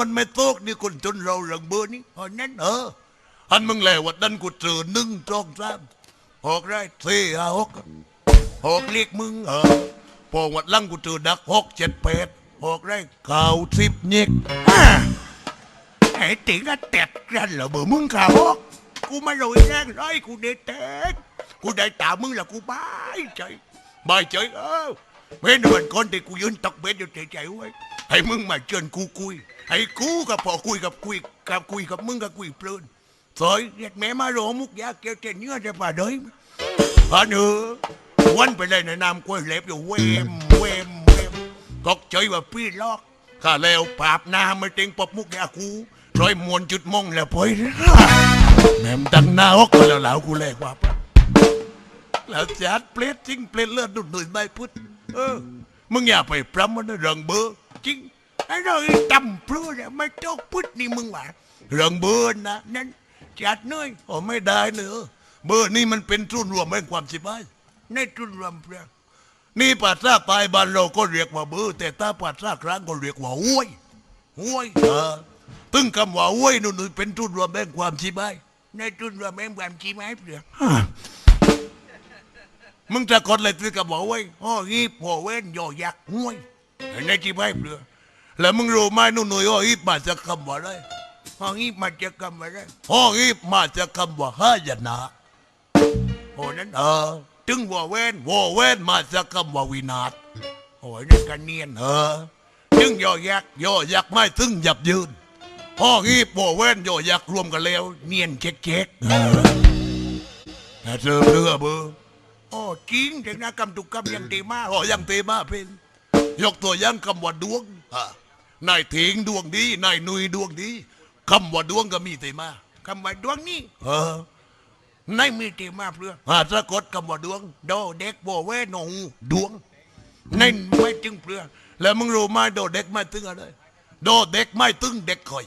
มันไม่ตกนี่คนจนเราเรื่องเบอร์นี่อันนั้นเอออันมึงแหละวัดนั้นกูเจอหนึ่งสองสามหกได้สี่ห้าหกหกเรียกมึงเออพอวัดลังกูเจอดักหกเจ็ดแปดหกได้เก้าสิบเน็กไอ้ติ๋งก็เต็ดกันเหรอเบอร์มึงข่าวหกกูไม่รวยแรงไรกูเด็ดเต็ดกูได้ตามมึงและกูบายใจบายใจเออเมื่อเดือนก่อนที่กูยืนตกเบ็ดอยู่ใจๆไว้ให้มึงมาเชิญกูคุย ให้กูกับพอคุยกับคุยกับคุยกับมึงกับคุยเพลิน rồi nhặt mẹ má rổ múc giá kêu trên nhớ ra bà đới hả nữa quanh ไปเลยในนามกล้วยเล็บอยู่เวมเวมเวมกกใจว่าพี่ลอกข้าแล้วปราบนาไม่เต็งปอบมุกยากูร้อยมวนจุดมองแล้วพอยแม่มดังหน้าอกก็แล้วเหล่ากูแลกว่าแล้วจัดเปลดจริงเปลดเลือดดุนดุยไม่พุทธเออมึงอย่าไปปรำมันนะเรื่องเบอร์จริง เรื่องจำเปลือเนี่ยไม่ต้องพุทธนี่มึงว่าเรื่องเบอร์นะนั่นจัดหน่อยโอ้ไม่ได้เนอะเบอร์นี่มันเป็นทุนรวมแห่งความสิบายในทุนรวมเพื่อนี่ภาษาใตายบ้านเราก็เรียกว่าเบอร์แต่ถ้าภาษากลางก็เรียกว่าห้วยห้วยเออตึงคำว่าห้วยนู่นๆเป็นทุนรวมแห่งความสิบายในทุนรวมแห่งความสิบายเพื่อมึงจะกดอะไรตึงคำว่าห้วยอ๋อฮีบหัวเว้นยอยักษ์ห้วยในสิบายเพื่อ แล้วมึงรู้ไหมนู่นๆอ๋อฮีบมาจากคำว่าอะไรห้องอีบมาจากคำว่าอะไรห้องอีมาจากคำว่าหายนะโอ้นั่นเออถึงว่าเว้นว่าเว้นมาจากคำว่าวินาศโอ้ยนั่นกันเนียนเออถึงยอยักษ์ยอยักไม่ถึงหยับยืนห้องอีบว่าเว้นยอยักรวมกันแล้ว เนียนเช็คเช็คเออแต่เจอเรือเบอร์โอ้จริงแต่นะคำตุกคำยังตีมาโอ้ยังตีมาเป็นยกตัวอย่างคำว่าดวงอะ นายถิงดวงดีนายนุยดวงดีคำว่าดวงก็มีแต่มาคำว่าดวงนี่เออในมีแต่มาเพื่ออาสะกดคำว่าดวงโดเด็กโบเวหนงดวงในไม่ถึงเพื่อแล้วมึงรู้ไหมโดเด็กไม่ถึงอะไรโดเด็กไม่ถึงเด็กคอย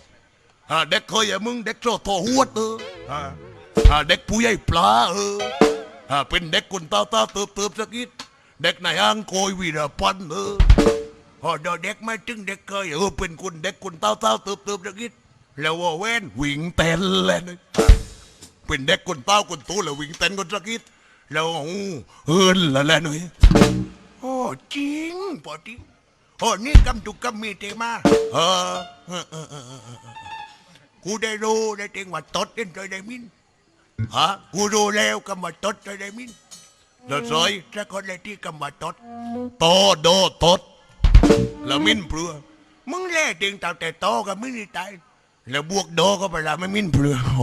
อ่าเด็กคอยอย่ามึงเด็กโตโตหัวเอออ่าอ่าเด็กผู้ใหญ่ปลาเอออ่าเป็นเด็กคนตาตาเติบเติบสักนิดเด็กในห้างโกยวีรพันธ์เออ พอเด็กไม่ถึงเด็กเคยเออเป็นคนเด็กคนเต้าเต้าๆเติบเติบสักนิดแล้วว่าเว้นวิ่งเต้นเลยนะเป็นเด็กคนเต้าคนโตแล้ววิ่งเต้นคนสักนิดแล้วโอ้เฮินละแหละหน่อยโอ้จริงปอดีโอ้นี่กำตุกกำมีเตมาเออเออเออเออเออเออกูได้รู้ได้เต็งว่าตดเล่นใจได้มินฮะกูรู้แล้วกำว่าตดใจได้มินแล้วซอยถ้าคนเลยที่กำว่าตดโตโดตด แล้วมิ้นเปลือมึงแล่เตียงตาแต่โตก็ไม่ได้ตายแล้วบวกโดก็ไปละไม่มิ้นเปลือโอ้โห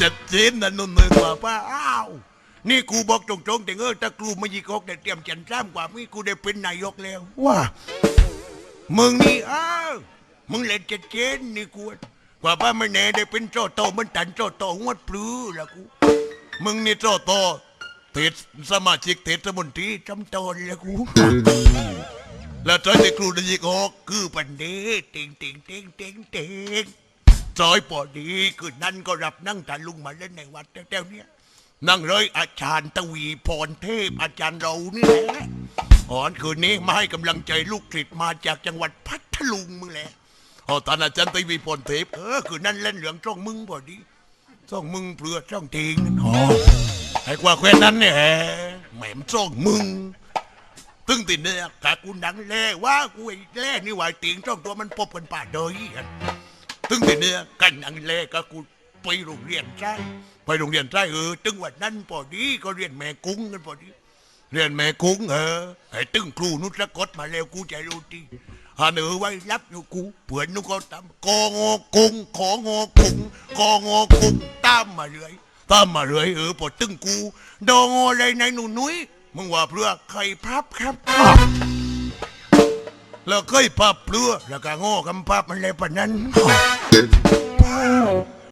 จัดเจนนะนุ่นเลยกว่าป้าอ้าวนี่กูบอกตรงๆแต่เออถ้ากูไม่ยีกอกแต่เตรียมจันทร์ซ้ำกว่ามีกูได้เป็นนายกแล้วว่ามึงนี่อ้าวมึงเล่นจัดเจนนี่กูกว่าป้าไม่แน่ได้เป็นโจโตมันตันโจโตงวดปลือละกูมึงนี่โจโต เทศสมาชิกเทศมนตรีจำตนแล้วกู แล้วจอยที่ครูได้ยิกออกคือปันเดเต็งเต็งเต็งเต็งเต็งจอยพอดีคือนั่นก็รับนั่งตาลุงมาเล่นในวัดแถวๆเนี้ยนั่งเลยอาจารย์ตวีพรเทพอาจารย์เรานี่แหละอ่อนคืนนี้มาให้กำลังใจลูกศิษย์มาจากจังหวัดพัทลุงมึงแหละอ๋อตอนอาจารย์ตวีพรเทพเออคือนั่นเล่นเหลืองจ้องมึงพอดีจ้องมึงเปลือจ้องเทิงนั่นอ๋อ ไอ้กว่าแควนนั้นเนี่ยแหม่มจ้องมึงตึงติดเนี่ยกะกูดังแล่ว่ากูไอ้แล่นี่หวายตียงจ้องตัวมันปบกันป่าเดยตึงติดเนี่ยกันดังแล่ก็กูไปโรงเรียนใช่ไปโรงเรียนใช่เออตึงวันนั้นพอดีก็เรียนแม่กุ้งกันพอดีเรียนแม่กุ้งเออไอ้ตึงครูนุสะกดมาแล้วกูใจรู้ทีหาเนือไว้รับอยู่กูเผื่อนนุก็ตามกองอกุ้งของอกุ้งกองอกุ้งตามมาเรื่อย ตามมาเรื่อยเออพอตึงกูดองอะไรในหนูนุ้ยมึงว่าเพื่อใครพับครับอ้าวแล้วเคยพับเพื่อแล้วก็โง่คำพับมันเลยปะนั้นอ้าว